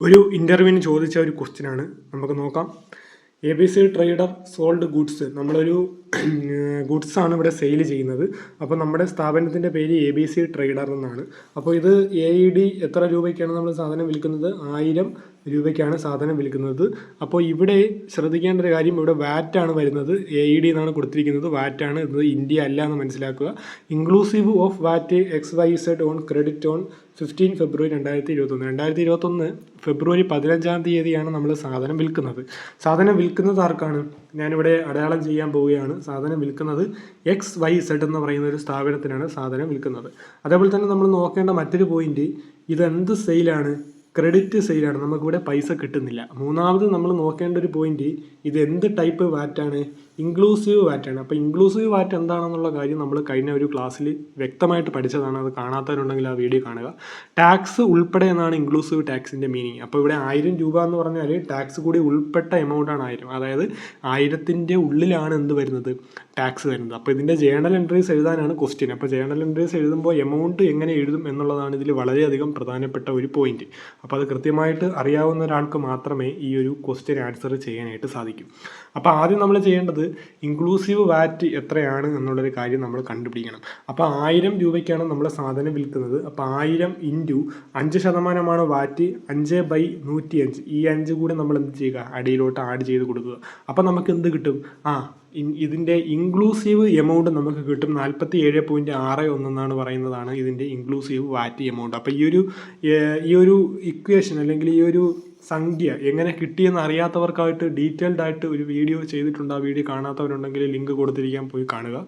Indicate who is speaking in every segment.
Speaker 1: ഒരു ഇന്റർവ്യൂവിന് ചോദിച്ച ഒരു ക്വസ്റ്റ്യനാണ് നമുക്ക് നോക്കാം. A B C trader sold goods നമ്മളൊരു ഗുഡ്സ് ആണ് ഇവിടെ സെയിൽ ചെയ്യുന്നത്. അപ്പോൾ നമ്മുടെ സ്ഥാപനത്തിന്റെ പേര് എ ബി സി ട്രേഡർ എന്നാണ്. അപ്പോൾ ഇത് എ ഇ ഡി എത്ര രൂപയ്ക്കാണ് നമ്മൾ സാധനം വിൽക്കുന്നത്? ആയിരം രൂപയ്ക്കാണ് സാധനം വിൽക്കുന്നത്. അപ്പോൾ ഇവിടെ ശ്രദ്ധിക്കേണ്ട ഒരു കാര്യം ഇവിടെ വാറ്റാണ് വരുന്നത്. എ ഇ ഡി എന്നാണ് കൊടുത്തിരിക്കുന്നത്. വാറ്റാണ്. ഇത് ഇന്ത്യ അല്ല എന്ന് മനസ്സിലാക്കുക. Inclusive of VAT X Y Z on credit on fifteen February രണ്ടായിരത്തി ഇരുപത്തൊന്ന് രണ്ടായിരത്തി ഇരുപത്തൊന്ന് ഫെബ്രുവരി പതിനഞ്ചാം തീയതിയാണ് നമ്മൾ സാധനം വിൽക്കുന്നത്. സാധനം വിൽക്കുന്നത് ആർക്കാണ്? ഞാനിവിടെ അടയാളം ചെയ്യാൻ പോവുകയാണ്. സാധനം വിൽക്കുന്നത് എക്സ് വൈ സെഡ് എന്ന് പറയുന്ന ഒരു സ്ഥാപനത്തിനാണ് സാധനം വിൽക്കുന്നത്. അതേപോലെ തന്നെ നമ്മൾ നോക്കേണ്ട മറ്റൊരു പോയിന്റ് ഇതെന്ത് സെയിലാണ് ക്രെഡിറ്റ് സെയിലാണ് നമുക്കിവിടെ പൈസ കിട്ടുന്നില്ല. മൂന്നാമത് നമ്മൾ നോക്കേണ്ട ഒരു പോയിന്റ് ഇത് എന്ത് ടൈപ്പ് വാറ്റാണ് ഇൻക്ലൂസീവ് വാറ്റാണ് അപ്പോൾ ഇൻക്ലൂസീവ് വാറ്റ് എന്താണെന്നുള്ള കാര്യം നമ്മൾ കഴിഞ്ഞ ഒരു ക്ലാസ്സിൽ വ്യക്തമായിട്ട് പഠിച്ചതാണ്. അത് കാണാത്തവരുണ്ടെങ്കിൽ ആ വീഡിയോ കാണുക. ടാക്സ് ഉൾപ്പെടെ എന്നാണ് ഇൻക്ലൂസീവ് ടാക്സിന്റെ മീനിങ് അപ്പോൾ ഇവിടെ ആയിരം രൂപ എന്ന് പറഞ്ഞാൽ ടാക്സ് കൂടി ഉൾപ്പെട്ട എമൗണ്ടാണ് ആയിരം. അതായത് ആയിരത്തിന്റെ ഉള്ളിലാണ് എന്ത് വരുന്നത്? ടാക്സ് വരുന്നത്. അപ്പോൾ ഇതിന്റെ ജേണൽ എൻട്രീസ് എഴുതാനാണ് ക്വസ്റ്റ്യൻ അപ്പോൾ ജേണൽ എൻട്രീസ് എഴുതുമ്പോൾ എമൗണ്ട് എങ്ങനെ എഴുതും എന്നുള്ളതാണ് ഇതിൽ വളരെയധികം പ്രധാനപ്പെട്ട ഒരു പോയിന്റ് അപ്പോൾ അത് കൃത്യമായിട്ട് അറിയാവുന്ന ഒരാൾക്ക് മാത്രമേ ഈ ഒരു ക്വസ്റ്റ്യൻ ആൻസർ ചെയ്യാനായിട്ട് സാധിക്കും. അപ്പോൾ ആദ്യം നമ്മൾ ചെയ്യേണ്ടത് ഇൻക്ലൂസീവ് വാറ്റ് എത്രയാണ് എന്നുള്ളൊരു കാര്യം നമ്മൾ കണ്ടുപിടിക്കണം. അപ്പോൾ ആയിരം രൂപയ്ക്കാണ് നമ്മൾ സാധനം വിൽക്കുന്നത്. അപ്പോൾ ആയിരം ഇന്റു അഞ്ച് ശതമാനമാണ് വാറ്റ് അഞ്ച് ബൈ നൂറ്റി അഞ്ച് ഈ അഞ്ച് കൂടി നമ്മൾ എന്ത് ചെയ്യുക? അടിയിലോട്ട് ആഡ് ചെയ്ത് കൊടുക്കുക. അപ്പോൾ നമുക്ക് എന്ത് കിട്ടും? ആ ഇതിന്റെ ഇൻക്ലൂസീവ് എമൗണ്ട് നമുക്ക് കിട്ടും നാൽപ്പത്തി ഏഴ് പോയിന്റ് ആറ് ഒന്നെന്നാണ് പറയുന്നതാണ് ഇതിന്റെ ഇൻക്ലൂസീവ് വാറ്റ് എമൗണ്ട് അപ്പോൾ ഈ ഒരു ഈ ഒരു ഇക്വേഷൻ അല്ലെങ്കിൽ ഈ ഒരു സംഖ്യ എങ്ങനെ കിട്ടിയെന്ന് അറിയാത്തവർക്കായിട്ട് ഡീറ്റെയിൽഡ് ആയിട്ട് ഒരു വീഡിയോ ചെയ്തിട്ടുണ്ട്. ആ വീഡിയോ കാണാത്തവരുണ്ടെങ്കിൽ ലിങ്ക് കൊടുത്തിരിക്കാൻ പോയി കാണുക.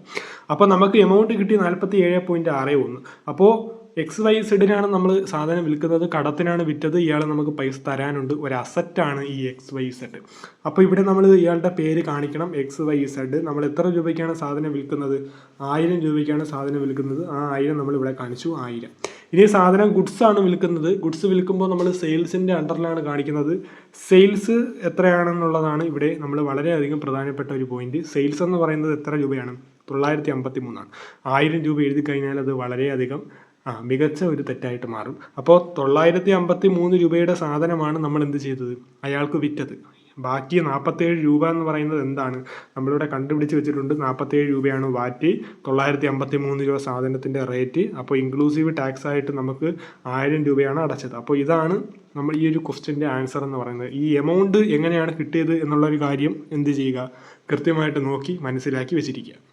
Speaker 1: അപ്പോൾ നമുക്ക് എമൗണ്ട് കിട്ടി നാൽപ്പത്തി ഏഴ് പോയിന്റ് ആറ് ഒന്ന്. അപ്പോൾ എക്സ് വൈ സെഡിനാണ് നമ്മൾ സാധനം വിൽക്കുന്നത്. കടത്തിനാണ് വിറ്റത്. ഇയാൾ നമുക്ക് പൈസ തരാനുണ്ട്. ഒരു അസറ്റാണ് ഈ എക്സ് വൈ സെഡ് അപ്പോൾ ഇവിടെ നമ്മൾ ഇയാളുടെ പേര് കാണിക്കണം. എക്സ് വൈ സെഡ് നമ്മൾ എത്ര രൂപയ്ക്കാണ് സാധനം വിൽക്കുന്നത്? ആയിരം രൂപയ്ക്കാണ് സാധനം വിൽക്കുന്നത്. ആ ആയിരം നമ്മൾ ഇവിടെ കാണിച്ചു. ആയിരം. ഇനി സാധനം ഗുഡ്സ് ആണ് വിൽക്കുന്നത്. ഗുഡ്സ് വിൽക്കുമ്പോൾ നമ്മൾ സെയിൽസിന്റെ അണ്ടറിലാണ് കാണിക്കുന്നത്. സെയിൽസ് എത്രയാണെന്നുള്ളതാണ് ഇവിടെ നമ്മൾ വളരെയധികം പ്രധാനപ്പെട്ട ഒരു പോയിന്റ് സെയിൽസ് എന്ന് പറയുന്നത് എത്ര രൂപയാണ്? തൊള്ളായിരത്തി അമ്പത്തി മൂന്നാണ് ആയിരം രൂപ എഴുതി കഴിഞ്ഞാൽ അത് വളരെയധികം ആ മികച്ച ഒരു തെറ്റായിട്ട് മാറും. അപ്പോൾ തൊള്ളായിരത്തി അമ്പത്തി മൂന്ന് രൂപയുടെ സാധനമാണ് നമ്മൾ എന്ത് ചെയ്തത്? അയാൾക്ക് വിറ്റത്. ബാക്കി നാൽപ്പത്തേഴ് രൂപ എന്ന് പറയുന്നത് എന്താണ്? നമ്മളിവിടെ കണ്ടുപിടിച്ച് വെച്ചിട്ടുണ്ട് നാൽപ്പത്തേഴ് രൂപയാണ് വാറ്റ്. തൊള്ളായിരത്തി അമ്പത്തി മൂന്ന് രൂപ സാധനത്തിന്റെ റേറ്റ്. അപ്പോൾ ഇൻക്ലൂസീവ് ടാക്സ് ആയിട്ട് നമുക്ക് ആയിരം രൂപയാണ് അടച്ചത്. അപ്പോൾ ഇതാണ് നമ്മൾ ഈ ഒരു ക്വസ്റ്റ്യന്റെ ആൻസർ എന്ന് പറയുന്നത്. ഈ എമൗണ്ട് എങ്ങനെയാണ് കിട്ടിയത് എന്നുള്ളൊരു കാര്യം എന്ത് ചെയ്യുക? കൃത്യമായിട്ട് നോക്കി മനസ്സിലാക്കി വെച്ചിരിക്കുക.